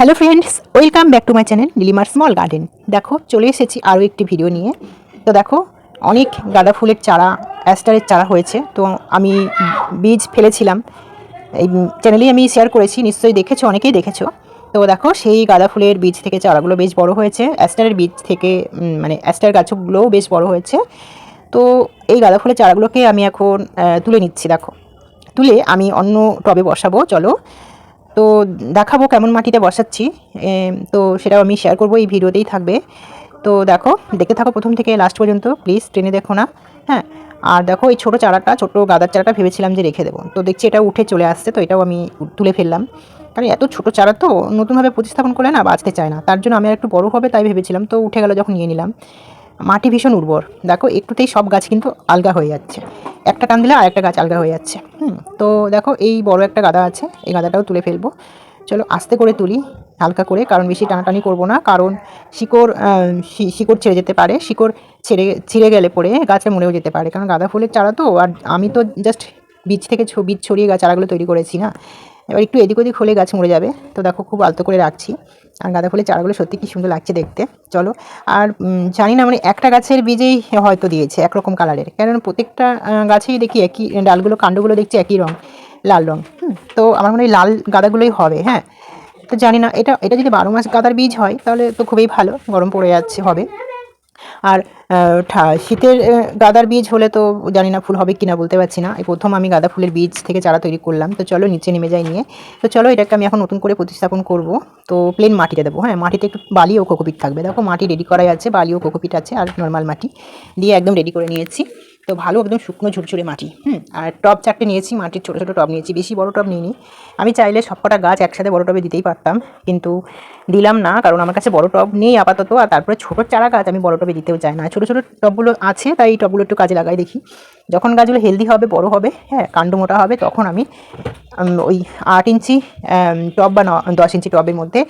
Hello friends welcome back to my channel নীলিমার small garden দেখো, চলে এসেছি আরও একটি ভিডিও নিয়ে। তো দেখো, অনেক গাঁদা ফুলের চারা অ্যাস্টারের চারা হয়েছে। তো আমি বীজ ফেলেছিলাম। এই চ্যানেলেই আমি শেয়ার করেছি, নিশ্চয়ই দেখেছ, অনেকেই দেখেছ। তো দেখো, সেই গাঁদা ফুলের বীজ থেকে চারাগুলো বেশ বড় হয়েছে। অ্যাস্টারের বীজ থেকে মানে অ্যাস্টার গাছগুলোও বেশ বড় হয়েছে। তো এই গাঁদা ফুলের চারাগুলোকে আমি এখন তুলে নিচ্ছি, দেখো। তুলে আমি অন্য টবে বসাবো, চলো। তো দেখাবো কেমন মাটিতে বসাচ্ছি। তো সেটাও আমি শেয়ার করব, এই ভিডিওতেই থাকবে। তো দেখো, দেখতে থাকো প্রথম থেকে লাস্ট পর্যন্ত প্লিজ ট্রেনে দেখো না। হ্যাঁ আর দেখো এই ছোটো চারাটা, ছোটো গাদার চারাটা ভেবেছিলাম যে রেখে দেবো। তো দেখছি এটা উঠে চলে আসছে, তো এটাও আমি তুলে ফেললাম। কারণ এত ছোটো চারা তো, নতুনভাবে প্রতিস্থাপন করলে না বাঁচতে চায় না। তার জন্য আমি আর একটু বড়ো হবে তাই ভেবেছিলাম, তো উঠে গেল যখন নিয়ে নিলাম। মাটি ভীষণ উর্বর। দেখো, একটুতেই সব গাছ কিন্তু আলগা হয়ে যাচ্ছে। একটা টান দিলে আর একটা গাছ আলগা হয়ে যাচ্ছে। তো দেখো, এই বড় একটা গাদা আছে, এই গাদাটাও তুলে ফেলব। চলো, আস্তে করে তুলি, হালকা করে, কারণ বেশি টানাটানি করব না, কারণ শিকড় শিকড় ছেড়ে যেতে পারে, শিকড় ছেড়ে, ছিঁড়ে গেলে পরে গাছে মরেও যেতে পারে, কারণ গাঁদা ফুলের চারা তো, আর আমি তো জাস্ট বীজ থেকে বীজ ছড়িয়ে গাছ চারাগুলো তৈরি করেছি না। এবার একটু এদিক ওদিক হলে গাছ মরে যাবে। তো দেখো, খুব আলতো করে রাখছি। আর গাঁদা ফুলের চারাগুলো সত্যি কি সুন্দর লাগছে দেখতে। চলো আর জানি না মানে একটা গাছের বীজেই হয়তো দিয়েছে একরকম কালারের। কারণ প্রত্যেকটা গাছেই দেখি একই ডালগুলো কাণ্ডগুলো দেখছি একই রঙ লাল রং। হুম, তো আমার মনে হয় লাল গাঁদাগুলোই হবে হ্যাঁ। তো জানি না এটা এটা যদি বারো মাস গাঁদার বীজ হয় তাহলে তো খুবই ভালো গরম পড়ে যাচ্ছে হবে। আর শীতের গাদার গাঁদার বীজ হলে তো জানি না ফুল হবে কি না বলতে পারছি না। এই প্রথম আমি গাঁদা ফুলের বীজ থেকে চারা তৈরি করলাম। তো চলো নিচে নেমে যাই নিয়ে। তো চলো এটাকে আমি এখন নতুন করে প্রতিস্থাপন করব। তো প্লেন মাটিতে দেবো। হ্যাঁ মাটিতে একটু বালি ও কোকোপিট থাকবে। দেখো মাটি রেডি করাই আছে, বালি ও কোকোপিট আছে আর নর্মাল মাটি। দিয়ে একদম রেডি করে নিয়েছি। তো ভালো একদম শুকনো ঝুরঝুরে মাটি, হুম? আর টব চারটে নিয়েছি, মাটির ছোটো ছোটো টব নিয়েছি, বেশি বড় টব নিইনি। আমি চাইলে সবকটা গাছ একসাথে বড় টবে দিতেই পারতাম, কিন্তু দিলাম না, কারণ আমার কাছে বড় টব নেই আপাতত, আর তারপরে ছোটো চারা গাছ আমি বড় টবে দিতেও চাই না। ছোটো ছোটো টবগুলো আছে, তাই এই টবগুলো একটু কাজে লাগাই দেখি। যখন গাছগুলো হেলদি হবে, বড় হবে হ্যাঁ কাণ্ড মোটা হবে, তখন আমি ওই আট ইঞ্চি টব বা ন- দশ ইঞ্চি টবের মধ্যে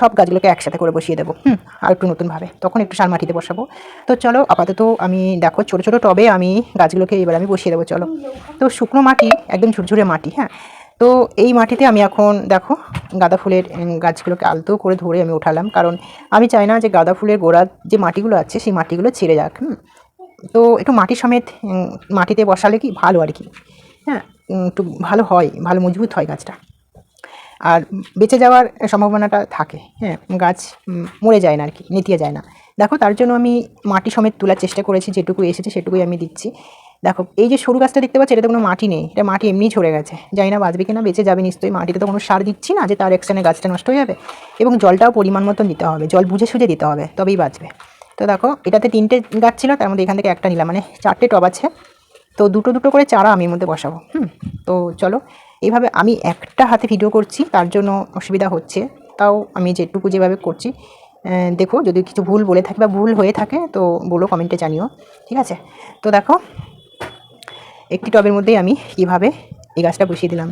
সব গাছগুলোকে একসাথে করে বসিয়ে দেবো, হুম, আর একটু নতুনভাবে। তখন একটু সার মাটিতে বসাবো। তো চলো, আপাতত আমি দেখো ছোটো ছোটো টবে আমি গাছগুলোকে এবার আমি বসিয়ে দেবো, চলো। তো শুকনো মাটি, একদম ঝুরঝুরে মাটি হ্যাঁ? তো এই মাটিতে আমি এখন দেখো গাঁদা ফুলের গাছগুলোকে আলতো করে ধরে আমি উঠালাম কারণ আমি চাই না যে গাঁদা ফুলের গোড়ার যে মাটিগুলো আছে, সেই মাটিগুলো ছিঁড়ে যাক, হুম? তো একটু মাটি সমেত মাটিতে বসালে কি, ভালো আর কি হ্যাঁ? একটু ভালো হয়, ভালো মজবুত হয় গাছটা। আর বেঁচে যাওয়ার সম্ভাবনাটা থাকে হ্যাঁ গাছ মরে যায় না আর কি, নেতিয়ে যায় না। দেখো, তার জন্য আমি মাটি সমেত তোলার চেষ্টা করেছি, যেটুকু এসেছে সেটুকুই আমি দিচ্ছি। দেখো, এই যে সরু গাছটা দেখতে পাচ্ছি, এটাতে কোনো মাটি নেই, এটা মাটি এমনিই ঝরে গেছে। জানি না বাঁচবে কিনা, বেঁচে যাবে নিশ্চয়ই, মাটিতে তো কোনো সার দিচ্ছি না যে তার একসানে গাছটা নষ্ট হয়ে যাবে। এবং জলটাও পরিমাণ মতন দিতে হবে, জল বুঝে সুঝে দিতে হবে, তবেই বাঁচবে। তো দেখো, এটাতে তিনটে গাছ ছিল, তার মধ্যে এখান থেকে একটা নিলাম মানে চারটে টব আছে। তো দুটো দুটো করে চারা আমি মধ্যে বসাবো, হুম, তো চলো এইভাবে আমি একটা হাতে ভিডিও করছি, তার জন্য অসুবিধা হচ্ছে। তাও আমি যেটুকু যেভাবে করছি দেখো, যদি কিছু ভুল বলে থাকে বা ভুল হয়ে থাকে, তো বলো কমেন্টে জানিও, ঠিক আছে? তো দেখো, একটি টবের মধ্যেই আমি কীভাবে এই গাছটা বসিয়ে দিলাম।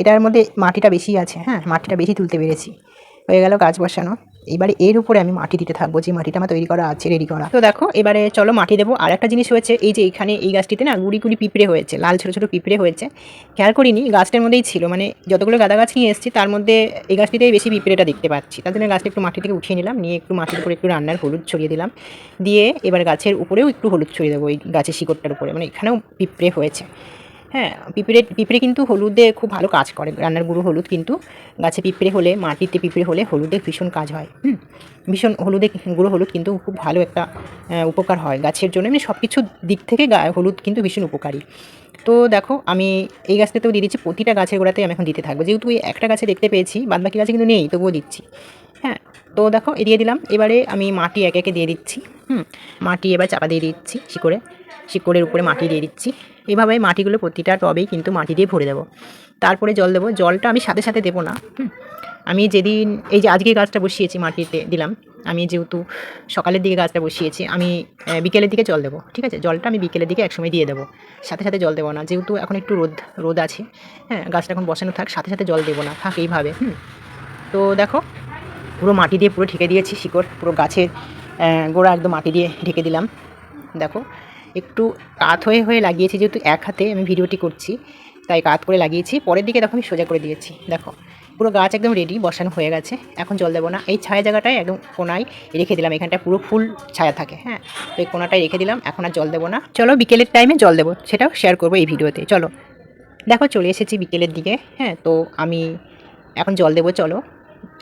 এটার মধ্যে মাটিটা বেশি আছে হ্যাঁ মাটিটা বেশি তুলতে পেরেছি। হয়ে গেল গাছ বসানো। এবারে এর উপরে আমি মাটি দিতে থাকব, যে মাটিটা আমার তৈরি করা আছে রেডি করা। তো দেখো, এবারে চলো মাটি দেবো। আর একটা জিনিস হয়েছে, এই যে এখানে এই গাছটিতে না গুড়ি গুড়ি পিঁপড়ে হয়েছে, লাল ছোটো ছোটো পিঁপড়ে হয়েছে। খেয়াল করিনি, গাছটার মধ্যেই ছিল মানে যতগুলো গাঁদা গাছ নিয়ে এসেছি, তার মধ্যে এই গাছটিতেই বেশি পিঁপড়েটা দেখতে পাচ্ছি। তার জন্য গাছটা একটু মাটি থেকে উঠিয়ে নিলাম, নিয়ে একটু মাটির উপরে একটু রান্নার হলুদ ছড়িয়ে দিলাম। দিয়ে এবার গাছের উপরেও একটু হলুদ ছড়িয়ে দেবো ওই গাছের শিকড়টার উপরে। মানে এখানেও পিঁপড়ে হয়েছে। হ্যাঁ পিঁপড়ে পিঁপড়ে কিন্তু হলুদে খুব ভালো কাজ করে। রান্নার গুঁড়ো হলুদ কিন্তু গাছে পিঁপড়ে হলে, মাটিতে পিঁপড়ে হলে হলুদে ভীষণ কাজ হয়। হুম, ভীষণ হলুদে গুঁড়ো হলুদ কিন্তু খুব ভালো একটা উপকার হয় গাছের জন্য। মানে সব কিছুর দিক থেকে হলুদ কিন্তু ভীষণ উপকারী। তো দেখো, আমি এই গাছটাতেও দিয়ে দিচ্ছি, প্রতিটা গাছের গোড়াতেই আমি এখন দিতে থাকব। যেহেতু একটা গাছে দেখতে পেয়েছি, বাদবাকি গাছে কিন্তু নেই, তবুও দিচ্ছি। হ্যাঁ তো দেখো দিয়ে দিলাম। এবারে আমি মাটি একে একে দিয়ে দিচ্ছি, হুম। মাটি এবার চাপা দিয়ে দিচ্ছি শিকড়ে। শিকড়ের উপরে মাটি দিয়ে দিচ্ছি। এভাবে মাটিগুলো প্রতিটা টবেই কিন্তু মাটি দিয়ে ভরে দেবো। তারপরে জল দেবো। জলটা আমি সাথে সাথে দেবো না, হুম। আমি যেদিন, এই যে আজকে গাছটা বসিয়েছি মাটিতে দিলাম, আমি যেহেতু সকালের দিকে গাছটা বসিয়েছি, আমি বিকেলের দিকে জল দেবো, ঠিক আছে? জলটা আমি বিকেলের দিকে একসময় দিয়ে দেবো। সাথে সাথে জল দেবো না, যেহেতু এখন একটু রোদ রোদ আছে হ্যাঁ গাছটা এখন বসানো থাক, সাথে সাথে জল দেবো না, থাক এইভাবে, হুম। তো দেখো পুরো মাটি দিয়ে পুরো ঢেকে দিয়েছি শিকড়, পুরো গাছের গোড়া একদম মাটি দিয়ে ঢেকে দিলাম। দেখো, একটু কাত হয়ে হয়ে লাগিয়েছি, যেহেতু এক হাতে আমি ভিডিওটি করছি, তাই কাত করে লাগিয়েছি। পরের দিকে দেখো আমি সোজা করে দিয়েছি, দেখো। পুরো গাছ একদম রেডি বসানো হয়ে গেছে। এখন জল দেবো না। এই ছায়া জায়গাটায় একদম কোনায় রেখে দিলাম। এখানটা পুরো ফুল ছায়া থাকে হ্যাঁ? তো এই কোনাটায় রেখে দিলাম। এখন আর জল দেবো না। চলো বিকেলের টাইমে জল দেবো, সেটাও শেয়ার করব এই ভিডিওতে। চলো। দেখো, চলে এসেছি বিকেলের দিকে হ্যাঁ? তো আমি এখন জল দেবো, চলো।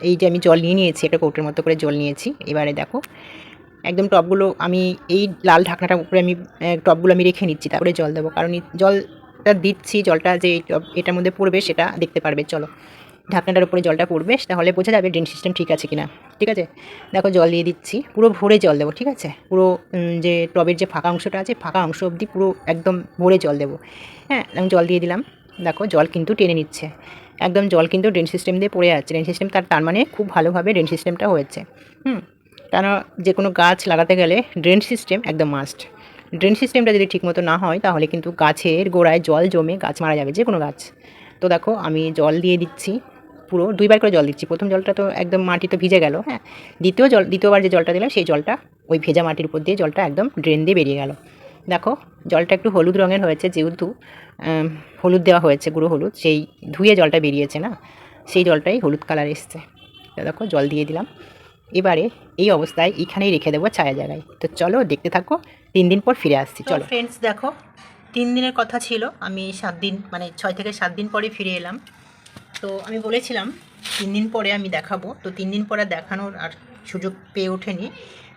এই যে আমি জল নিয়ে নিয়েছি একটা কৌটোর মতো করে জল নিয়েছি। এবারে দেখো একদম টবগুলো আমি এই লাল ঢাকনাটার উপরে আমি আহ, টবগুলো আমি রেখে নিচ্ছি তারপরে জল দেবো। কারণ জলটা দিচ্ছি জলটা যে এটার মধ্যে পড়বে সেটা দেখতে পারবে। চলো ঢাকনাটার উপরে জলটা পড়বে তাহলে বোঝা যাবে ড্রেন সিস্টেম ঠিক আছে কিনা। ঠিক আছে? দেখো জল দিয়ে দিচ্ছি পুরো ভরে জল দেবো ঠিক আছে? পুরো যে টবের যে ফাঁকা অংশটা আছে ফাঁকা অংশ অবধি পুরো একদম ভরে জল দেবো। হ্যাঁ আমি জল দিয়ে দিলাম। দেখো জল কিন্তু টেনে নিচ্ছে। একদম জল কিন্তু ড্রেন সিস্টেম দিয়ে পড়ে যাচ্ছে। ড্রেন সিস্টেম তার তার মানে খুব ভালোভাবে ড্রেন সিস্টেমটা হয়েছে। হুম? কেন যে কোনো গাছ লাগাতে গেলে ড্রেন সিস্টেম একদম মাস্ট ড্রেন সিস্টেমটা যদি ঠিকমতো না হয়, তাহলে কিন্তু গাছের গোড়ায় জল জমে গাছ মারা যাবে যে কোনো গাছ। তো দেখো, আমি জল দিয়ে দিচ্ছি, পুরো দুইবার করে জল দিচ্ছি। প্রথম জলটা তো একদম মাটি তো ভিজে গেল হ্যাঁ? দ্বিতীয় জল, দ্বিতীয়বার যে জলটা দিলাম, সেই জলটা ওই ভেজা মাটির উপর দিয়ে জলটা একদম ড্রেন দিয়ে বেরিয়ে গেল। দেখো, জলটা একটু হলুদ রঙের হয়েছে যেহেতু হলুদ দেওয়া হয়েছে, গুঁড়ো হলুদ। সেই ধুয়ে জলটা বেরিয়েছে না? সেই জলটাই হলুদ কালার এসছে। দেখো, জল দিয়ে দিলাম। এবারে এই অবস্থায় এখানেই রেখে দেবো ছায়া জায়গায়। তো চলো, দেখতে থাকো, তিন দিন পর ফিরে আসছি, চলো। ফ্রেন্ডস দেখো, তিন দিনের কথা ছিল, আমি সাত দিন মানে ছয় থেকে সাত দিন পরে ফিরে এলাম। তো আমি বলেছিলাম, তিন দিন পরে আমি দেখাবো। তো তিন দিন পরে দেখানোর আর সুযোগ পেয়ে ওঠেনি।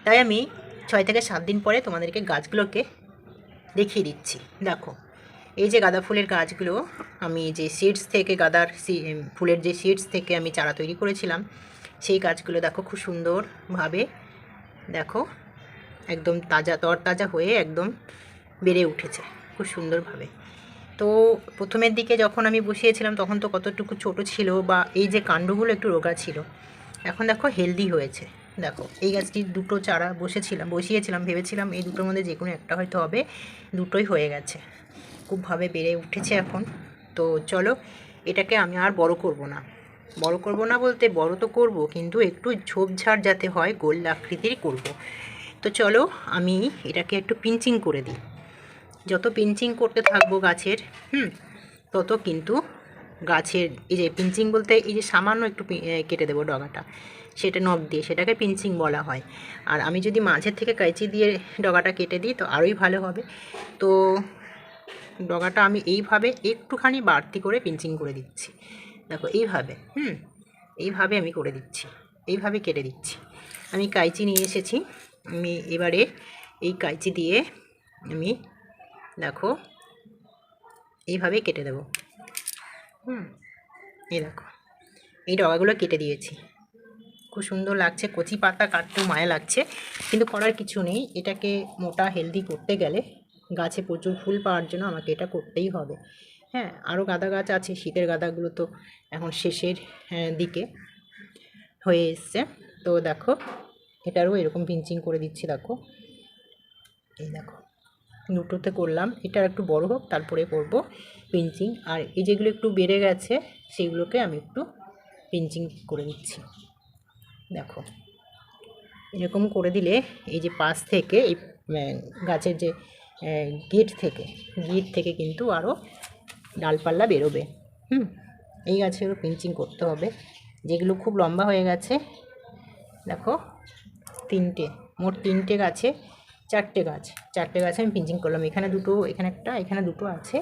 তাই আমি ছয় থেকে সাত দিন পরে তোমাদেরকে গাছগুলোকে দেখিয়ে দিচ্ছি। দেখো, এই যে গাঁদা ফুলের গাছগুলো, আমি যে সিডস থেকে গাঁদার ফুলের যে সিডস থেকে আমি চারা তৈরি করেছিলাম, সেই গাছগুলো দেখো খুব সুন্দরভাবে, দেখো, একদম তাজা, তরতাজা হয়ে একদম বেড়ে উঠেছে, খুব সুন্দরভাবে। তো প্রথমের দিকে যখন আমি বসিয়েছিলাম, তখন তো কতটুকু ছোট ছিল বা এই যে কাণ্ডগুলো একটু রোগা ছিল, এখন দেখো হেলদি হয়েছে। দেখো, এই গাছটি দুটো চারা বসেছিলাম, বসিয়েছিলাম, ভেবেছিলাম এই দুটোর মধ্যে যে কোনো একটা হয়তো হবে, দুটোই হয়ে গেছে। খুবভাবে বেড়ে উঠেছে এখন। তো চলো, এটাকে আমি আর বড় করব না। বড় করব না বলতে বড় তো করব, কিন্তু একটু ঝোপঝাড় যাতে হয়, গোল আকৃতির করব। তো চলো, আমি এটাকে একটু পিঞ্চিং করে দিই। যত পিঞ্চিং করতে থাকব গাছের, হুম, তত কিন্তু গাছের, এই যে পিঞ্চিং বলতে এই যে সামান্য একটু কেটে দেবো ডগাটা। সেটা নখ দিয়ে, সেটাকে পিঞ্চিং বলা হয়। আর আমি যদি মাঝের থেকে কাঁচি দিয়ে ডগাটা কেটে দিই, তো আরোই ভালো হবে। তো ডগাটা আমি এইভাবে একটুখানি বাড়তি করে পিঞ্চিং করে দিচ্ছি। দেখো, এইভাবে, হুম, এইভাবে আমি করে দিচ্ছি। এইভাবে কেটে দিচ্ছি। আমি কাইচি নিয়ে এসেছি। আমি এবারে এই কাইচি দিয়ে আমি, দেখো, এইভাবে কেটে দেবো। হুম এই দেখো এই ডগাগুলো কেটে দিয়েছি। খুব সুন্দর লাগছে কচি পাতা কাটতেও মায়া লাগছে কিন্তু করার কিছু নেই। এটাকে মোটা হেলদি করতে গেলে গাছে প্রচুর ফুল পাওয়ার জন্য আমাকে এটা করতেই হবে। হ্যাঁ আরও গাঁদা গাছ আছে শীতের গাঁদাগুলো তো এখন শেষের হ্যাঁ, দিকে হয়ে এসছে। তো দেখো এটারও এরকম পিঞ্চিং করে দিচ্ছি দেখো। এই দেখো দুটোতে করলাম এটা একটু বড় হোক তারপরে করব। পিঞ্চিং আর এই যেগুলো একটু বেড়ে গেছে, সেগুলোকে আমি একটু পিঞ্চিং করে দিচ্ছি দেখো, এরকম করে দিলে এই যে পাশ থেকে, এই গাছের যে গেট থেকে গেট থেকে কিন্তু আরও ডালপাল্লা বেরোবে। হুম, এই গাছেরও পিঞ্চিং করতে হবে। যেগুলো খুব লম্বা হয়ে গেছে, দেখো, তিনটে, মোট তিনটে গাছে, চারটে গাছ, চারটে গাছে আমি পিঞ্চিং করলাম। এখানে দুটো, এখানে একটা, এখানে দুটো আছে।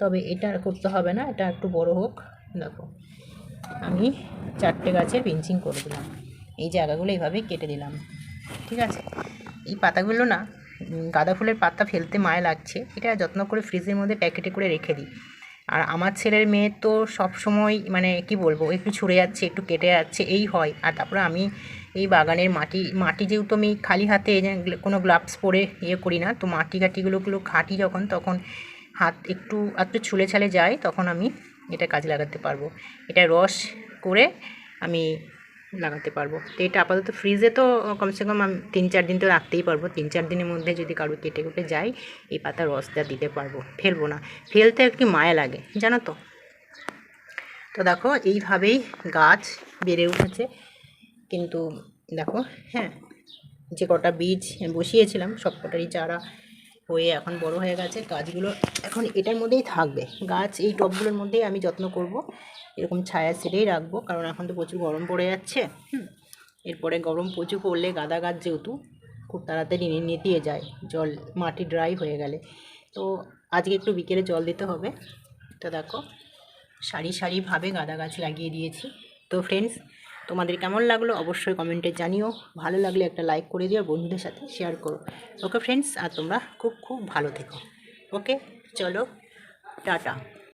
তবে এটা করতে হবে না, এটা একটু বড় হোক। দেখো, আমি চারটে গাছের পিঞ্চিং করে দিলাম। এই জায়গাগুলো এইভাবে কেটে দিলাম, ঠিক আছে? এই পাতাগুলো না গাঁদা ফুলের পাতা ফেলতে মায়া লাগছে, এটা যত্ন করে ফ্রিজের মধ্যে প্যাকেটে করে রেখে দিই। আর আমার ছেলের মেয়ে তো সব সময় মানে কি বলব একটু ছুড়ে যাচ্ছে, একটু কেটে যাচ্ছে, এই হয়। আর তারপরে আমি এই বাগানের মাটি মাটি যেহেতু আমি খালি হাতে কোনো গ্লাভস পরে ইয়ে করি না, তো মাটি ঘাটিগুলো গুলো ঘাটি যখন, তখন হাত একটু একটু ছুলে ছালে যায়, তখন আমি এটা কাজে লাগাতে পারব। এটা রস করে আমি লাগাতে পারব। তো এটা আপাতত ফ্রিজে তো কমসে কম আমি তিন চার দিন তো রাখতেই পারব। তিন চার দিনের মধ্যে যদি কারও কেটে কেটে যায়, এই পাতা রসটা দিতে পারব। ফেলব না। ফেলতে একটু মায়া লাগে, জানো তো? তো দেখো, এইভাবেই গাছ বেড়ে উঠেছে। কিন্তু দেখো হ্যাঁ যে কটা বীজ বসিয়েছিলাম সব কটারই চারা হয়ে এখন বড় হয়ে গেছে, গাছগুলো এখন এটার মধ্যেই থাকবে। গাছ এই টবগুলোর মধ্যেই আমি যত্ন করব। এরকম ছায়া সেটেই রাখব, কারণ এখন তো প্রচুর গরম পড়ে যাচ্ছে, হুম। এরপরে গরম প্রচুর পড়লে গাঁদা গাছ যেহেতু খুব তাড়াতাড়ি নে- নেতিয়ে যায়, জল, মাটি ড্রাই হয়ে গেলে। তো আজকে একটু বিকেলে জল দিতে হবে। তো দেখো, সারি সারিভাবে গাঁদা গাছ লাগিয়ে দিয়েছি। তো ফ্রেন্ডস তোমাদের কেমন লাগল অবশ্যই কমেন্টে জানিও। ভালো লাগলে একটা লাইক করে দিও বন্ধুদের সাথে শেয়ার করো। ওকে ফ্রেন্ডস আর তোমরা খুব খুব ভালো থেকো। ওকে চলো, টাটা।